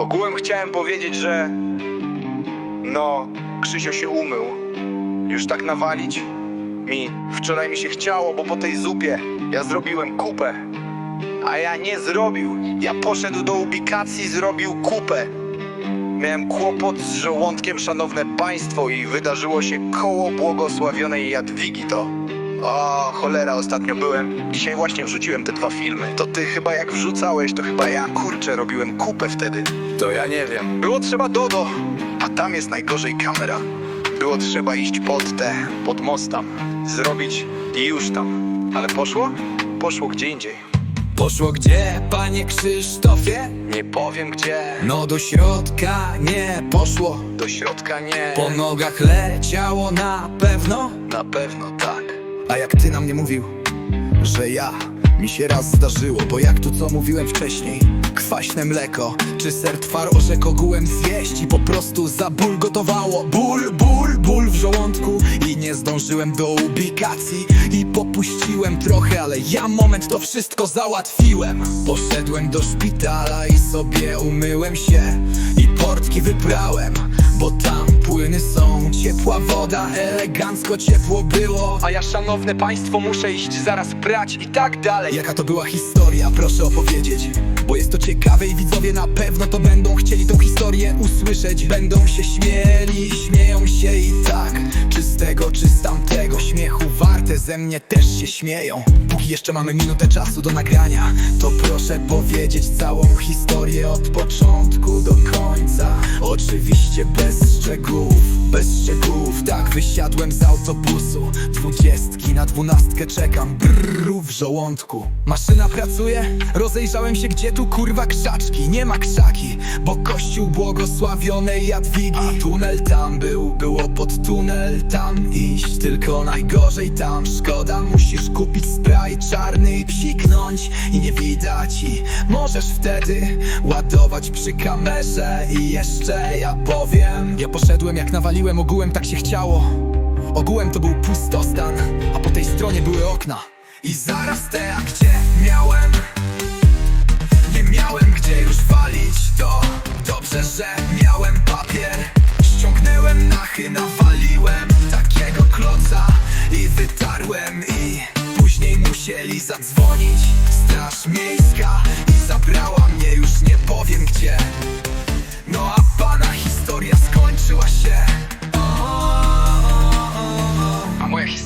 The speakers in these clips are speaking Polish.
Ogółem chciałem powiedzieć, że... No, Krzysio się umył. Już tak nawalić mi wczoraj mi się chciało, bo po tej zupie ja zrobiłem kupę. A ja nie zrobił. Ja poszedł do ubikacji, zrobił kupę. Miałem kłopot z żołądkiem, szanowne państwo, i wydarzyło się koło błogosławionej Jadwigi to. O, cholera, ostatnio byłem. Dzisiaj właśnie wrzuciłem te dwa filmy. To ty chyba jak wrzucałeś, to chyba ja, kurczę, robiłem kupę wtedy. To ja nie wiem. Było trzeba Dodo, a tam jest najgorzej kamera. Było trzeba iść pod te, pod most tam, zrobić i już tam. Ale poszło? Poszło gdzie indziej. Poszło gdzie, panie Krzysztofie? Nie powiem gdzie. No do środka nie poszło Do środka nie. Po nogach leciało na pewno Na pewno tak. A jak ty na mnie mówił, że ja mi się raz zdarzyło Bo jak tu co mówiłem wcześniej Kwaśne mleko czy ser twarożek ogółem zjeść I po prostu za ból gotowało. Ból, ból, ból w żołądku I nie zdążyłem do ubikacji I popuściłem trochę, ale ja moment to wszystko załatwiłem. Poszedłem do szpitala i sobie umyłem się I portki wyprałem Bo tam płyny są. Ciepła woda, elegancko ciepło było. A ja szanowne państwo muszę iść zaraz prać i tak dalej. Jaka to była historia, proszę opowiedzieć. Bo jest to ciekawe i widzowie na pewno to będą chcieli tą historię usłyszeć. Będą się śmieli śmieją się i tak. Czy ze mnie też się śmieją. Póki jeszcze mamy minutę czasu do nagrania To proszę powiedzieć całą historię od początku do końca. Oczywiście bez szczegółów, bez szczegółów. Tak, wysiadłem z autobusu Dwudziestki na dwunastkę czekam. Brrr w żołądku. Maszyna pracuje? Rozejrzałem się gdzie tu kurwa krzaczki. Nie ma krzaki, bo kościół błogosławionej Jadwigi. A tunel tam był, było pod tunel tam. Iść Tylko najgorzej tam, szkoda Musisz kupić spray czarny i psiknąć I nie widać. I możesz wtedy ładować przy kamerze. I jeszcze ja powiem Ja poszedłem jak nawaliłem ogółem tak się chciało. Ogółem to był pustostan, a po tej stronie były okna. I zaraz te, a gdzie miałem? Nie miałem gdzie już walić. To Dobrze, że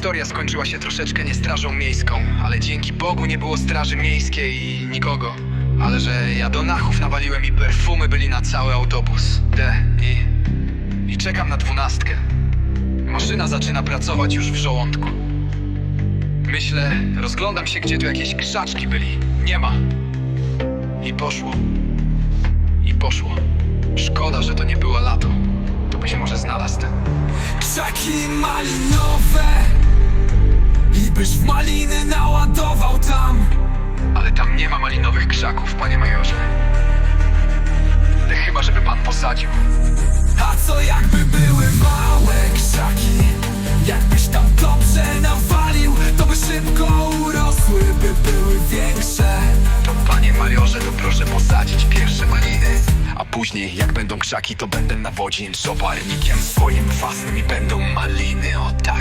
historia skończyła się troszeczkę nie strażą miejską, ale dzięki Bogu nie było straży miejskiej i nikogo. Ale że ja do nachów nawaliłem i perfumy byli na cały autobus. De i... i czekam na dwunastkę. Maszyna zaczyna pracować już w żołądku. Myślę, rozglądam się, gdzie tu jakieś krzaczki byli. Nie ma. I poszło. I poszło. Szkoda, że to nie było lato. To być może znalazł ten. Malinowe byś w maliny naładował tam. Ale tam nie ma malinowych krzaków, panie majorze. Chyba, żeby pan posadził. A co jakby były małe krzaki? Jakbyś tam dobrze nawalił To by szybko urosły, by były większe. To panie majorze, to proszę posadzić pierwsze maliny. A później, jak będą krzaki, to będę nawodzić oparnikiem swoim własnym i będą maliny o takie.